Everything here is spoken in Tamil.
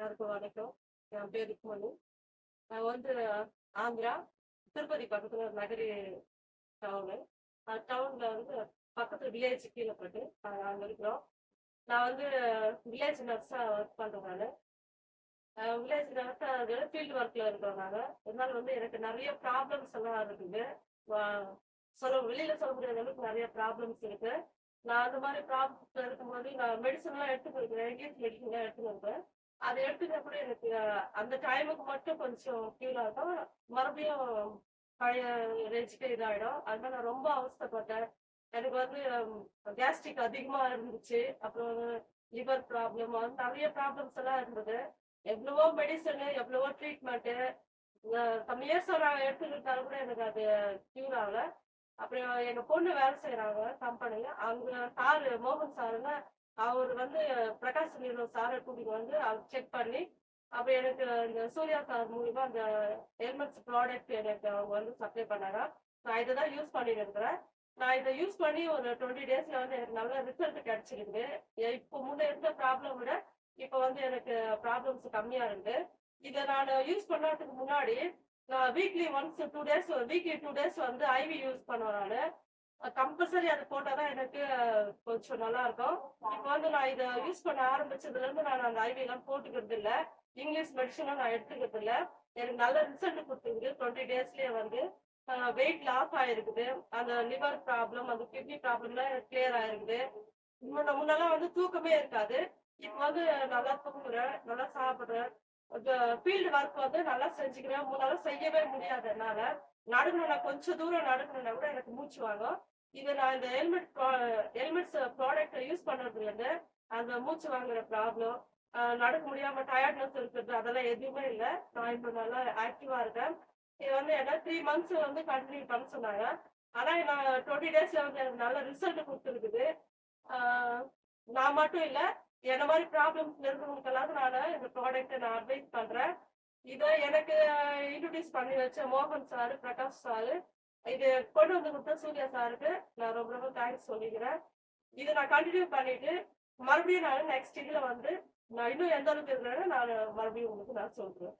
எல்லாருக்கும் வணக்கம். என் பேர் ருக்மணி நான் வந்து ஆந்திரா திருப்பதி பக்கத்துல ஒரு நகரி டவுனு டவுன்ல வந்து பக்கத்துல வில்லேஜ் கீழே போட்டு அங்கே இருக்கிறோம். நான் வந்து வில்லேஜ் நர்ஸாக ஒர்க் பண்றேன் நான். வில்லேஜ் நர்ஸாக ஃபீல்டு ஒர்க்கில் இருக்கிறோம் நாங்க. இருந்தாலும் வந்து எனக்கு நிறைய ப்ராப்ளம்ஸ் எல்லாம் இருக்குது. சொல்ல வெளியில சொல்ல முடியாத அளவுக்கு நிறைய ப்ராப்ளம்ஸ் இருக்கு. நான் அந்த மாதிரி ப்ராப்ளம் இருக்கும்போது நான் மெடிசன்லாம் எடுத்துக்கிறேன் இங்கிலீஷ் மெடிசன்லாம் எடுத்துக்கிறேன் அதை எடுத்துக்க கூட எனக்கு அந்த டைமுக்கு மட்டும் கொஞ்சம் ஃபீல் ஆகும் மறுபடியும் பழைய ரேஞ்சுக்கு இதாயிடும். அதனால நான் ரொம்ப அவஸ்தப்பட்டேன். எனக்கு வந்து கேஸ்ட்ரிக் அதிகமா இருந்துச்சு. அப்புறம் லிவர் ப்ராப்ளம் நிறைய ப்ராப்ளம்ஸ் எல்லாம் இருந்தது. எவ்வளவோ மெடிசனு எவ்வளவோ ட்ரீட்மெண்ட்டு சம் இயர்ஸ் நான் எடுத்துக்கிட்டாலும் கூட எனக்கு அது க்யூர் ஆகல. அப்புறம் எங்க பொண்ணு வேலை செய்யறாங்க கம்பெனில அவங்க சாரு மோகன் சாருன்னா அவர் வந்து பிரகாஷ் நிறுவனம் சாரை கூட்டிட்டு வந்து அவர் செக் பண்ணி அப்புறம் எனக்கு இந்த சூர்யா சார் மூலிமா அந்த ஹெல்மெட்ஸ் ப்ராடக்ட் எனக்கு அவங்க வந்து சப்ளை பண்ணாங்க. நான் இதை தான் யூஸ் பண்ணிட்டு இருக்கிறேன். நான் இதை யூஸ் பண்ணி ஒரு டுவெண்ட்டி டேஸ்ல வந்து எனக்கு நல்ல ரிசல்ட் கிடைச்சிருக்கு இப்போ முன்னே இருந்த ப்ராப்ளம் விட இப்போ வந்து எனக்கு ப்ராப்ளம்ஸ் கம்மியா இருக்கு. இதை நான் யூஸ் பண்ணுறதுக்கு முன்னாடி நான் weekly once two days weekly two days வந்து ஐவி யூஸ் பண்ணுவேன் நான். கம்பல்சரி அது போட்டால் தான் எனக்கு கொஞ்சம் நல்லா இருக்கும் இப்போ வந்து நான் இதை யூஸ் பண்ண ஆரம்பிச்சதுல இருந்து நான் அந்த ஐவி எல்லாம் போட்டுக்கிறது இல்லை இங்கிலீஷ் மெடிசனும் நான் எடுத்துக்கிறது இல்ல எனக்கு நல்ல ரிசல்ட் கொடுத்துருக்கு டுவெண்ட்டி டேஸ்லயே வந்து வெயிட் லாஸ் ஆயிருக்குது. அந்த லிவர் ப்ராப்ளம் அந்த கிட்னி ப்ராப்ளம்லாம் கிளியர் ஆயிருக்குது. முன்ன முன்னெல்லாம் வந்து தூக்கமே இருக்காது. இப்போ வந்து நல்லா தூங்குறேன் நல்லா சாப்பிடுறேன். ஃபீல்டு ஒர்க் வந்து நல்லா செஞ்சுக்கிறேன். உங்களால செய்யவே முடியாது என்னால. நடக்கணும்னா கொஞ்சம் தூரம் நடக்கணும்னா கூட எனக்கு மூச்சு வாங்கும். இது நான் இந்த ஹெல்மெட் ஹெல்மெட்ஸ் ப்ராடக்ட் யூஸ் பண்றதுல இருந்து அந்த மூச்சு வாங்குற ப்ராப்ளம் நடக்க முடியாம டயர்ட்னஸ் இருக்கிறது அதெல்லாம் எதுவுமே இல்லை. நான் இப்போ நல்லா ஆக்டிவா இருக்கேன். இது வந்து என்ன த்ரீ மந்த்ஸ் வந்து கண்டினியூ பண்ண சொன்னாங்க. ஆனா நான் டுவெண்ட்டி டேஸ்ல வந்து எனக்கு நல்ல ரிசல்ட் கொடுத்துருக்குது. நான் மட்டும் இல்லை என்ன மாதிரி ப்ராப்ளம்ஸ் இருக்கிறவங்களுக்கெல்லாம் நான் இந்த ப்ராடக்ட்டை நான் அட்வைஸ் பண்றேன். இதை எனக்கு இன்ட்ரடியூஸ் பண்ணி வச்ச மோகன் சார் பிரகாஷ் சார் இது கொண்டு வந்து கொடுத்த சூர்யா சாருக்கு நான் ரொம்ப ரொம்ப தேங்க்ஸ் சொல்லிக்கிறேன். இதை நான் கண்டினியூ பண்ணிட்டு மறுபடியும் நான் நெக்ஸ்ட் இதில் வந்து நான் இன்னும் எந்த அளவுக்கு இருக்கிறேன்னு நான் மறுபடியும் உங்களுக்கு நான் சொல்றேன்.